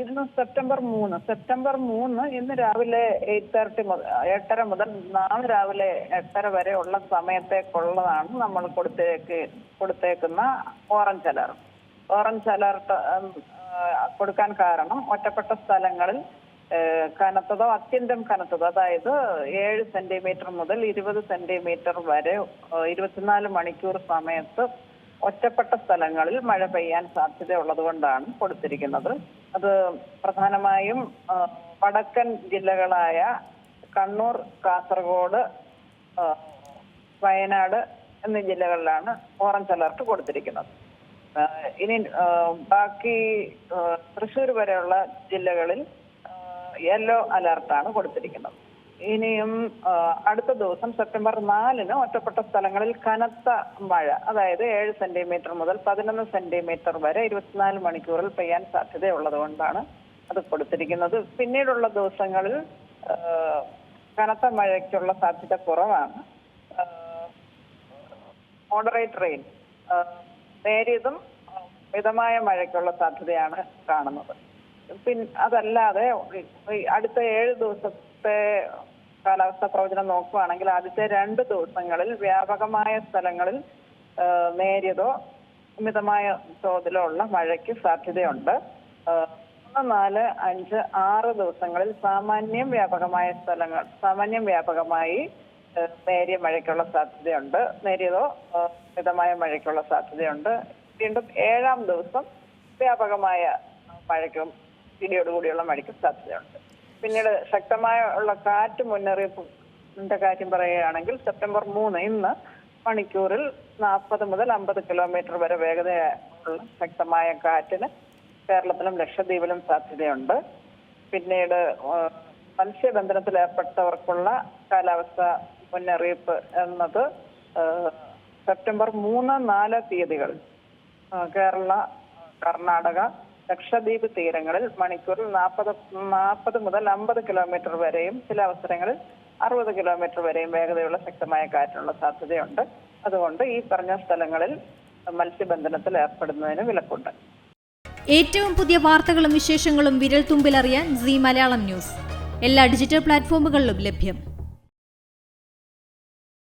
ഇന്ന് സെപ്റ്റംബർ മൂന്ന്. സെപ്റ്റംബർ മൂന്ന് ഇന്ന് രാവിലെ എയ്റ്റ് തേർട്ടി മുതൽ എട്ടര മുതൽ നാളെ രാവിലെ എട്ടര വരെ ഉള്ള സമയത്തേക്കുള്ളതാണ് നമ്മൾ കൊടുത്തേക്ക് കൊടുത്തേക്കുന്ന ഓറഞ്ച് അലർട്ട്. ഓറഞ്ച് അലർട്ട് കൊടുക്കാൻ കാരണം ഒറ്റപ്പെട്ട സ്ഥലങ്ങളിൽ കനത്തതോ അത്യന്തം കനത്തതോ അതായത് ഏഴ് സെന്റിമീറ്റർ മുതൽ ഇരുപത് സെന്റിമീറ്റർ വരെ ഇരുപത്തിനാല് മണിക്കൂർ സമയത്ത് ഒറ്റപ്പെട്ട സ്ഥലങ്ങളിൽ മഴ പെയ്യാൻ സാധ്യതയുള്ളത് കൊണ്ടാണ് കൊടുത്തിരിക്കുന്നത്. അത് പ്രധാനമായും വടക്കൻ ജില്ലകളായ കണ്ണൂർ കാസർഗോഡ് വയനാട് എന്നീ ജില്ലകളിലാണ് ഓറഞ്ച് അലർട്ട് കൊടുത്തിരിക്കുന്നത്. ഇനി ബാക്കി തൃശ്ശൂർ വരെയുള്ള ജില്ലകളിൽ യെല്ലോ അലർട്ടാണ് കൊടുത്തിരിക്കുന്നത്. ഇനിയും അടുത്ത ദിവസം സെപ്റ്റംബർ നാലിന് ഒറ്റപ്പെട്ട സ്ഥലങ്ങളിൽ കനത്ത മഴ. അതായത് ഏഴ് സെന്റിമീറ്റർ മുതൽ പതിനൊന്ന് സെന്റിമീറ്റർ വരെ ഇരുപത്തിനാല് മണിക്കൂറിൽ പെയ്യാൻ സാധ്യതയുള്ളതുകൊണ്ടാണ് അത് കൊടുത്തിരിക്കുന്നത്. പിന്നീടുള്ള ദിവസങ്ങളിൽ കനത്ത മഴയ്ക്കുള്ള സാധ്യത കുറവാണ്. മോഡറേറ്റ് റെയിൻ നേരിയതും മിതമായ മഴയ്ക്കുള്ള സാധ്യതയാണ് കാണുന്നത്. പിൻ അതല്ലാതെ അടുത്ത ഏഴ് ദിവസത്തെ കാലാവസ്ഥാ പ്രവചനം നോക്കുകയാണെങ്കിൽ ആദ്യത്തെ രണ്ട് ദിവസങ്ങളിൽ വ്യാപകമായ സ്ഥലങ്ങളിൽ നേരിയതോ മിതമായ തോതിലോ ഉള്ള മഴയ്ക്ക് സാധ്യതയുണ്ട്. മൂന്ന് നാല് അഞ്ച് ആറ് ദിവസങ്ങളിൽ സാമാന്യം വ്യാപകമായ സ്ഥലങ്ങൾ സാമാന്യം വ്യാപകമായി നേരിയ മഴയ്ക്കുള്ള സാധ്യതയുണ്ട്. നേരിയതോ മിതമായ മഴയ്ക്കുള്ള സാധ്യതയുണ്ട്. വീണ്ടും ഏഴാം ദിവസം വ്യാപകമായ മഴയ്ക്കും ഇടിയോട് കൂടിയുള്ള മഴയ്ക്കും സാധ്യതയുണ്ട്. പിന്നീട് ശക്തമായ ഉള്ള കാറ്റ് മുന്നറിയിപ്പിന്റെ കാര്യം പറയുകയാണെങ്കിൽ സെപ്റ്റംബർ മൂന്ന് ഇന്ന് മണിക്കൂറിൽ നാൽപ്പത് മുതൽ അമ്പത് കിലോമീറ്റർ വരെ വേഗതയുള്ള ശക്തമായ കാറ്റിന് കേരളത്തിലും ലക്ഷദ്വീപിലും സാധ്യതയുണ്ട്. പിന്നീട് മത്സ്യബന്ധനത്തിൽ ഏർപ്പെട്ടവർക്കുള്ള കാലാവസ്ഥ മുന്നറിയിപ്പ് എന്നത് സെപ്റ്റംബർ മൂന്ന് നാല് തീയതികൾ കേരള കർണാടക ലക്ഷദ്വീപ് തീരങ്ങളിൽ മണിക്കൂറിൽ നാൽപ്പത് നാൽപ്പത് മുതൽ അമ്പത് കിലോമീറ്റർ വരെയും ചില അവസരങ്ങളിൽ അറുപത് കിലോമീറ്റർ വരെയും വേഗതയുള്ള ശക്തമായ കാറ്റിനുള്ള സാധ്യതയുണ്ട്. അതുകൊണ്ട് ഈ പറഞ്ഞ സ്ഥലങ്ങളിൽ മത്സ്യബന്ധനത്തിൽ ഏർപ്പെടുന്നതിന് വിലക്കുണ്ട്. ഏറ്റവും പുതിയ വാർത്തകളും വിശേഷങ്ങളും വിരൽ തുമ്പിലറിയാൻ സി മലയാളം ന്യൂസ്. എല്ലാ ഡിജിറ്റൽ പ്ലാറ്റ്ഫോമുകളിലും ലഭ്യം.